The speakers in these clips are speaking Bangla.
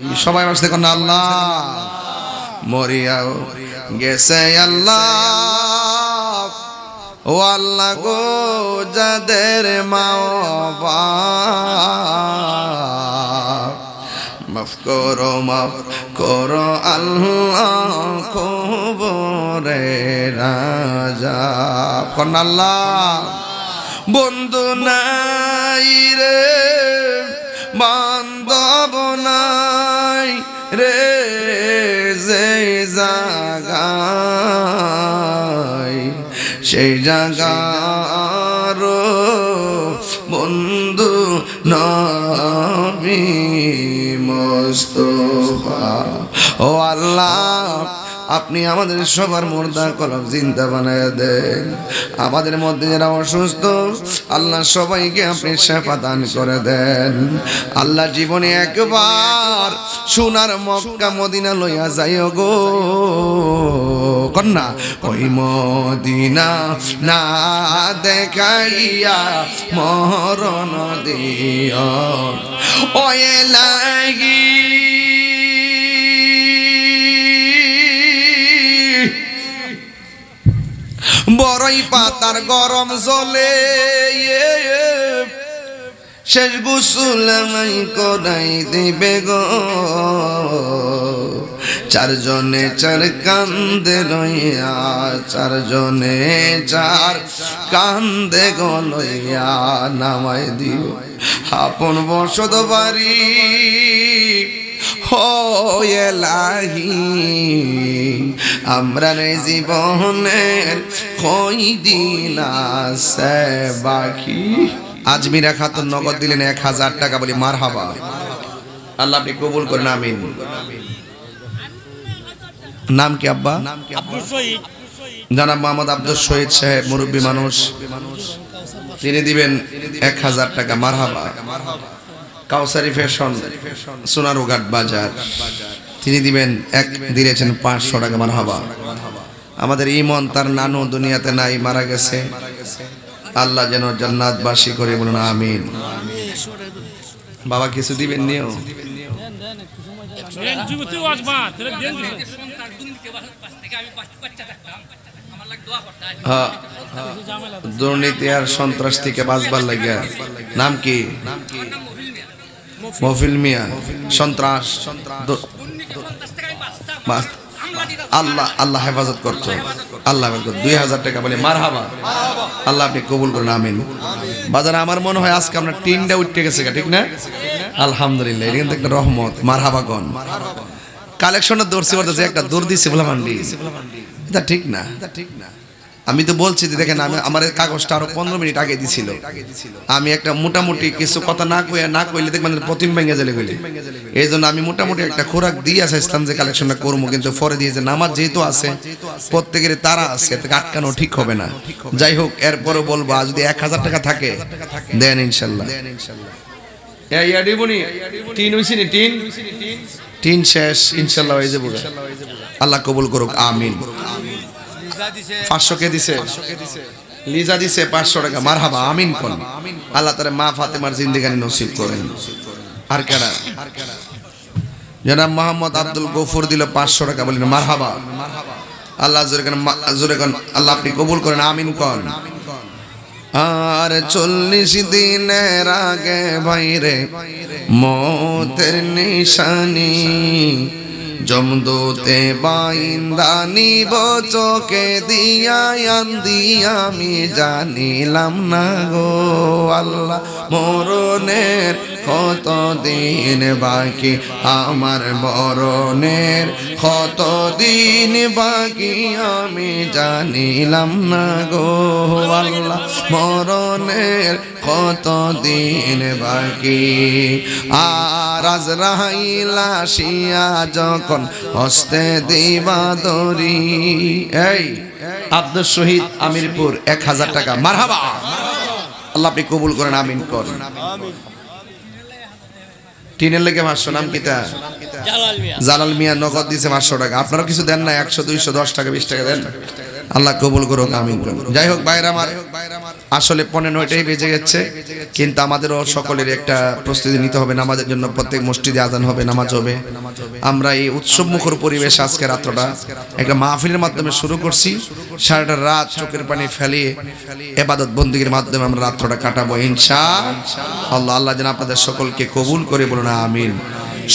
সবাই বাস দেখুন আল্লাহ। মরিয়াও গেছে, আল্লাহ। ও আল্লাহ গো, যাদের মাও মাফ করো মাফ করো, আল্লাহ খবরে রাজা। আল্লাহ। বন্ধু নাই রে, বান্ধব নাই। রে যে জাগায় সেই জাগার বন্ধু নামি মস্ত ও আল্লাহ আপনি আমাদের সবার মোর্দা কলম চিন্তা বানায় দেন। আমাদের মধ্যে যারা অসুস্থ, আল্লাহ সবাইকে আপনি সেবা দান করে দেন। আল্লাহ জীবনে একবার সোনার মক্কা মদিনা লইয়া যাইও গো। কন্যা, ওই মদিনা না দেখাইয়া মরণ দিও। ওয়ে লাগি বড়ই পাতার গরম জলে। শেষ গুসুল নাই করাই দিবে গো। চারজনে চার কান্দে লইয়া, চারজনে চার কান্দে গো লইয়া নামাই দিও। আপন বসত বাড়ি হয়ে লাহি আমরা রে জীবনের কই দিন আছে বাকি আজমিরা খাতুন নগদ দিলেন এক হাজার টাকা বলি মার হাবা আল্লাহ আপনি কবুল করেন আমিন। নাম কি আব্বা? জানাব মোহাম্মদ আব্দুল শহীদ সাহেব মুরব্বী মানুষ। তিনি দিবেন এক হাজার টাকা মার হাবা কাউসারি ফ্যাশন সোনারুঘাট বাজার। তিনি দিবেন এক দিয়েছেন পাঁচশো টাকা মার হাবা আমাদের ইমন তার নানু দুনিয়াতে নাই, মারা গেছে। আল্লাহ যেন জান্নাতবাসী করে বলুন, আমিন। বাবা কিছু দিবেন নিও? দেন হ্যাঁ। দুর্নীতি আর সন্ত্রাস থেকে বাঁচবার লাগিয়া। নাম কি? মফিল মিয়া। সন্ত্রাস। আল্লাহ আল্লাহ হেফাজত করছ। আল্লাহ দুই হাজার টাকা বলে মার হাবা আল্লাহ আপনি কবুল আমিন। বাজারে আমার মনে হয় আজকে আপনার টিনটা উঠতে গেছে ঠিক না? আলহামদুলিল্লাহ এটা কিন্তু রহমত মার হাবা গন কালেকশনের একটা দৌড় দিচ্ছে বলে মান্ডি এটা ঠিক না ঠিক না? আমি তো বলছি যে দেখেন আমি আমার কাগজটা আরও পনেরো মিনিট আগে দিছিল। আমি একটা মোটামুটি কিছু কথা না কইয়া না কইলে দেখবেন প্রতিম ভেঙে গেলে গেলে এই জন্য আমি মোটামুটি একটা খোরাক দিয়ে আসছিলাম যে কালেকশনটা করব কিন্তু পরে দিয়ে যে নামাজ যেহেতু আছে প্রত্যেকের তারা আছে এতে আটকানো ঠিক হবে না। যাই হোক এরপরে বলব যদি এক হাজার টাকা থাকে দেন ইনশাল্লাহ। টিন শেষ ইনশাল্লাহ আল্লাহ কবুল করুক আমিন। পাঁচশো কে দিছে। লিজা দিছে পাঁচশো টাকা। মার হাবা আমিন কোন? আল্লাহ তারা মা ফাতেমার জিন্দিগানি নসিব করেন। আর কেনা জনাব মোহাম্মদ আব্দুল গফুর দিল পাঁচশো টাকা। বলেন মার হাবা আল্লাহ জোরে কেন জোরে কেন। আল্লাহ আপনি কবুল করেন আমিন কন। আর চল্লিশ দিনের আগে বাইরে মতের নিশানি জমদোতে বাইন্দানি চোখে দিয়া দিয়া আমি জানিলাম না গো আল্লাহ মরণের কত দিন বাকি আমার মরণের? কত দিন বাকি আমি জানিলাম না গো আল্লাহ। মরণের কত দিন বাকি? আর আজ রাহাইলা শিয়া যখন হস্তে দিবা দরি। এই আব্দুল শহীদ আমিরপুর এক হাজার টাকা। মারহাবা। আল্লাহ আপনি কবুল করেন, আমিন করেন। টিনের লেগে পাঁচশো নাম কিতা জালাল মিয়া। জালাল মিয়া নগদ দিছে পাঁচশো টাকা। আপনারা কিছু দেন না একশো দুইশো দশ টাকা বিশ টাকা দেন। আল্লাহ কবুল করুক, আমিন যাই হোক বাইরে আমার, আসলে পনেরোটাই বেজে গেছে, কিন্তু আমাদেরও সকলের একটা প্রস্তুতি নিতে হবে নামাজের জন্য। প্রত্যেক মসজিদে আজান হবে, নামাজ হবে। আমরা এই উৎসব মুখর পরিবেশ আজকে রাত্রটা একটা মাহফিলের মাধ্যমে শুরু করছি। সারাটা রাত চোখের পানি ফেলিয়ে এবাদত বন্দীগীর মাধ্যমে আমরা রাত্রটা কাটাবো, ইনশা আল্লাহ। আল্লাহ যেন আপনাদের সকলকে কবুল করে বলুন, আমিন।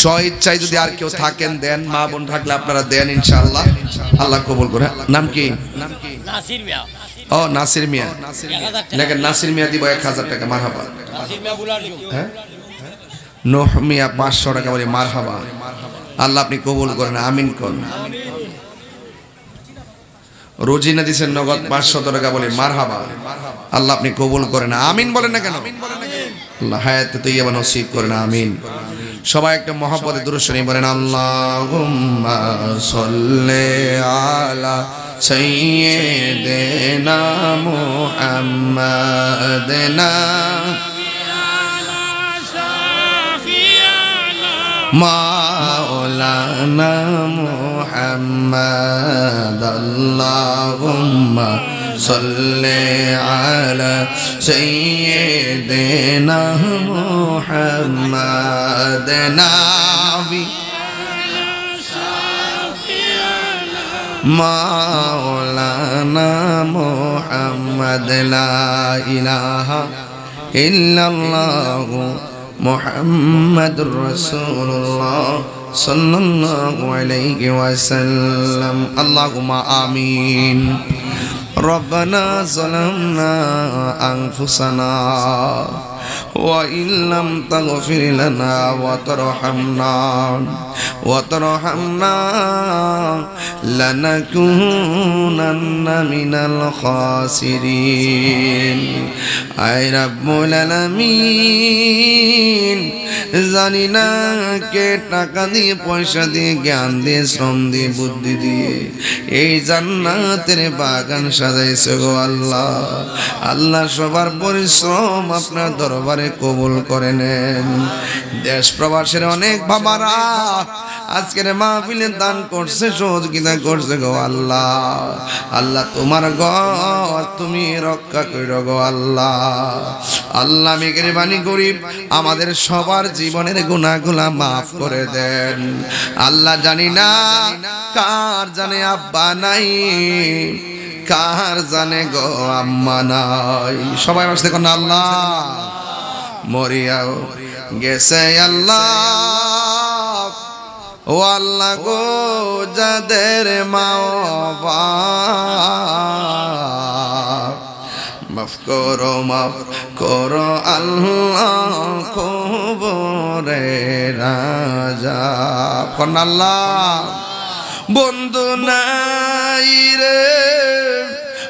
স্ব ইচ্ছায় যদি আর কেউ থাকেন দেন মা বোন থাকলে আপনারা দেন ইনশাআল্লাহ। আল্লাহ কবুল করে। নাম কি? ও নাসির মিয়া। দেখেন নাসির মিয়া দিব এক হাজার টাকা বুলার যুগ হ্যাঁ? নোহ মিয়া পাঁচশো টাকা বলে মারহাবা। আল্লাহ আপনি কবুল করেন আমিন করেন। রোজিনা দিছেন নগদ পাঁচশো টাকা বলে মারহাবা। আল্লাহ আপনি কবুল করেন আমিন বলেন না কেন? আল্লাহ হায়াতে তো ইয়ে নসিব করেন আমিন। সবাই একটা মহাপদে দুরুশনী বলেন আল্লাহুম্মা সাল্লি আলা সাইয়্যিদিনা মুহাম্মাদিনা মাওলানা মুহাম্মাদ। আল্লাহুম্মা সাল্লি আলা সাইয়্যিদিনা মুহাম্মাদ নাবি মাওলানা মুহাম্মদ লা ইলাহা ইল্লাল্লাহু মুহাম্মাদুর রাসূলুল্লাহ সাল্লাল্লাহু আলাইহি ওয়াসাল্লাম আল্লাহুম্মা আমিন ربنا ظلمنا أنفسنا وإن لم تغفر لنا وترحمنا وترحمنا لنكونن من الخاسرين أي رب العالمين জানি না কে টাকা দিয়ে পয়সা দিয়ে জ্ঞান দিয়ে শ্রম দিয়ে বুদ্ধি দিয়ে এই জান্নাতের বাগান সাজাইছে গো আল্লাহ আল্লাহ সবার পরিশ্রম আপনার দরবারে কবুল করে নেন দেশ প্রবাসের অনেক বাবারা আজকের মাহফিলে দান করছে, সহযোগিতা করছে গো আল্লাহ। আল্লাহ তোমার ঘর, তুমি রক্ষা করো গো আল্লাহ। আল্লাহ মেঘের বাণী গরিব, আমাদের সবার জীবনের গুণাগুলা মাফ করে দেন। আল্লাহ জানি না কার জানে আব্বা নাই, কার জানে গো আম্মা নাই। সবাই আমার সাথে আল্লাহ। মরিয়াও গেছে আল্লাহ। ও আল্লাহ গো, যাদের মাও মাফ করো মাফ করো, আল্লাহ খবরে রাজা। আল্লাহ, বন্ধু নাই রে,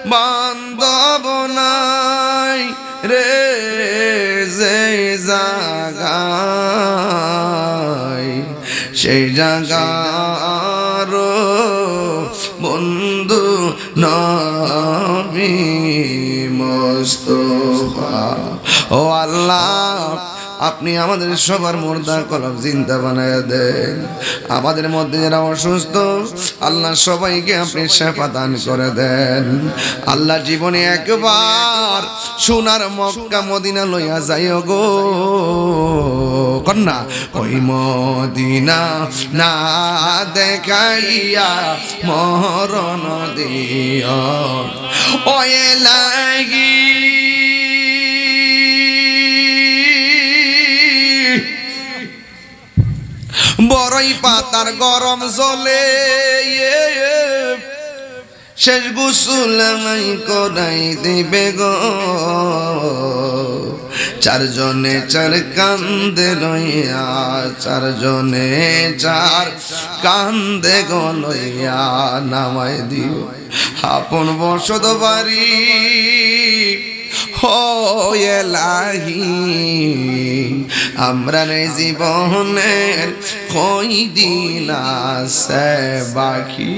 বান্ধব নাই। জাগায় সেই জাগার বন্ধু নামি মস্ত ও আল্লাহ আপনি আমাদের সবার মুর্দা কলম চিন্তা বানায় দেন। আমাদের মধ্যে যারা অসুস্থ, আল্লাহ সবাইকে আপনি সেবা দান করে দেন। আল্লাহ জীবনে একবার সোনার মক্কা মদিনা লইয়া যাইও গো। কন্যা, ওই মদিনা না দেখাইয়া মরণ দিও। ওয়ে লাগি বড়ই পাতার গরম জলে। শেষ গুসুল আমায় করাই দিবে গো। চারজনে চার কান্দে লইয়া, চারজনে চার কান্দে গো লইয়া নামাই দিও। আপন বসত বাড়ি হয়ে আমরা জীবনের কই দিন আছে বাকি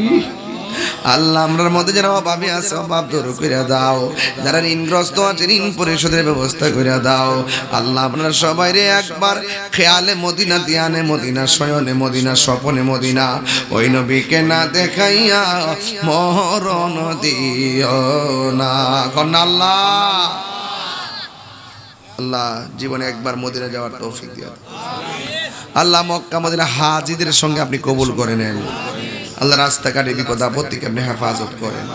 আল্লাহ, আমরার মধ্যে যারা অভাবী আছে, অভাব দূর করে দাও। যারা ঋণগ্রস্ত আছে, ঋণ পরিশোধের ব্যবস্থা করে দাও। আল্লাহ, আপনারা সবাই রে একবার খেয়ালে মদিনা, দিয়ানে মদিনা, শয়নে মদিনা, স্বপনে মদিনা, ওই নবীকে না দেখাইয়া মরণ দিও না। কন্যা আল্লাহ। আল্লাহ জীবনে একবার মদিনা যাওয়ার তৌফিক দিও আল্লাহ মক্কা, মদিনা হাজিদের সঙ্গে আপনি কবুল করে নেন। আল্লাহ রাস্তাঘাটে বিপদ আপত্তিকে আপনি হেফাজত করেন।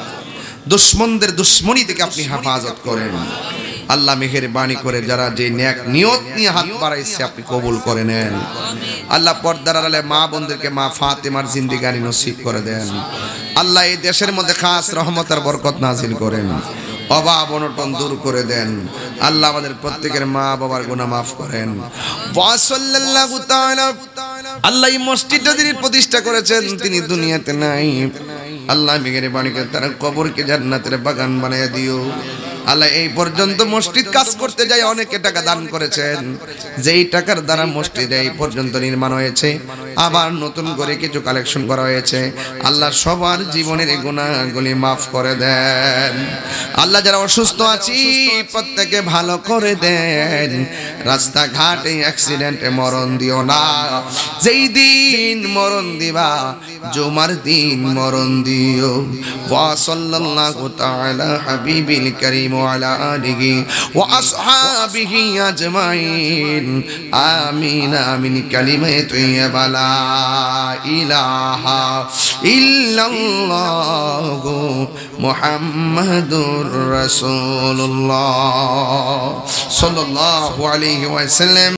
দুশ্মনদের দুশ্মনী থেকে আপনি হেফাজত করেন। আল্লাহ মেহের বাণী করে যারা যে ন্যাক নিয়ত নিয়ে হাত বাড়াইছে, আপনি কবুল করে নেন। আল্লাহ পর্দার আড়ালে মা বোনদেরকে মা ফাতেমার জিন্দিগানি নসিব করে দেন। আল্লাহ এই দেশের মধ্যে খাস রহমতার বরকত নাজিল করেন। অভাব, অনটন দূর করে দেন। আল্লাহ আমাদের প্রত্যেকের মা বাবার গুণা মাফ করেন। আল্লাহ এই মসজিদটা তিনি প্রতিষ্ঠা করেছেন, তিনি দুনিয়াতে নাই। আল্লাহ মেঘের বাণীকে তার কবরকে জান্নাতের বাগান বানিয়ে দিও। আল্লাহ, এই পর্যন্ত মসজিদ কাজ করতে যায় অনেকে টাকা দান করেছেন। যেই টাকার দ্বারা মসজিদ এই পর্যন্ত নির্মাণ হয়েছে, আবার নতুন করে কিছু কালেকশন করা হয়েছে। আল্লাহ সবার জীবনের গুণাগুলি মাফ করে দেন। আল্লাহ যারা অসুস্থ আছি, প্রত্যেকে ভালো করে দেন। রাস্তাঘাটে অ্যাক্সিডেন্টে মরণ দিও না। যেই দিন মরণ দিবা, জুমার দিন মরণ দিও। ওয়া সাল্লাল্লাহু তাআলা হাবিবিল কারীম ওয়া আলা আলিহি ওয়া আসহাবিহি আজমাইন। আমিন আমিন। কালিমে তাইয়্যিবা লা ইলাহা ইল্লাল্লাহ মুহাম্মাদুর রাসূলুল্লাহ। সাল্লাল্লাহু আলাইহি ওয়াসাল্লাম।